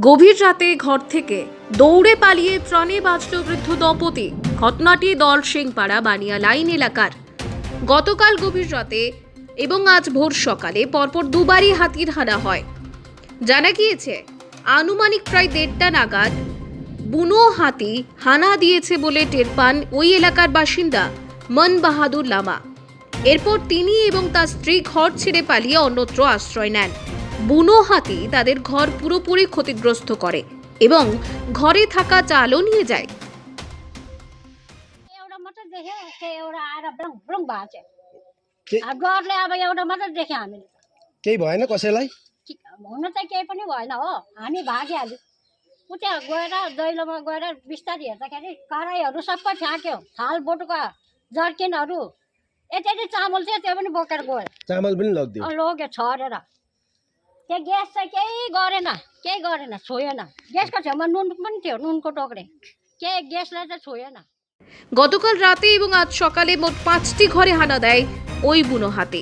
গভীর রাতে ঘর থেকে দৌড়ে পালিয়ে প্রাণে বাঁচল বৃদ্ধ দম্পতি। ঘটনাটি দল সিংপাড়া বানিয়া লাইন এলাকার। গতকাল গভীর রাতে এবং আজ ভোর সকালে পরপর দুবারই হাতির হানা হয়। জানা গিয়েছে, আনুমানিক প্রায় দেড়টা নাগাদ বুনো হাতি হানা দিয়েছে বলে টের পান ওই এলাকার বাসিন্দা মন বাহাদুর লামা। এরপর তিনি এবং তার স্ত্রী ঘর ছেড়ে পালিয়ে অন্যত্র আশ্রয় নেন। বুনো হাতি তাদের ঘর পুরোপুরি ক্ষতিগ্রস্ত করে এবং ঘরে থাকা চালও নিয়ে যায় एउटा मात्रै देख्यो त्यो एउटा आएर ब्लङ ब्लङ भएको चाहिँ के- अब डरले अब एउटा मात्रै देख्यो हामीले केही भएन कसैलाई कि- हुन चाहिँ केही पनि भएन हो हामी भागिहाल्यो ऊ त्यहाँ गएर दैलोमा गएर बिस्तारी हेर्दाखेरि कराईहरू सबै फ्याँक्यो थाल बोटको जर्किनहरू यति यति चामल थियो त्यो पनि बोकेर गयो चामल पनि लगिदियो अँ, लग्यो छरेर त्यो ग्यास चाहिँ केही गरेन केही गरेन छोएन ग्यासको छेउमा नुन पनि थियो नुनको टोक्रे केही ग्यासलाई चाहिँ छोएन গতকাল রাতে এবং আজ সকালে মোট পাঁচটি ঘরে হানা দেয় ওই বুনো হাতি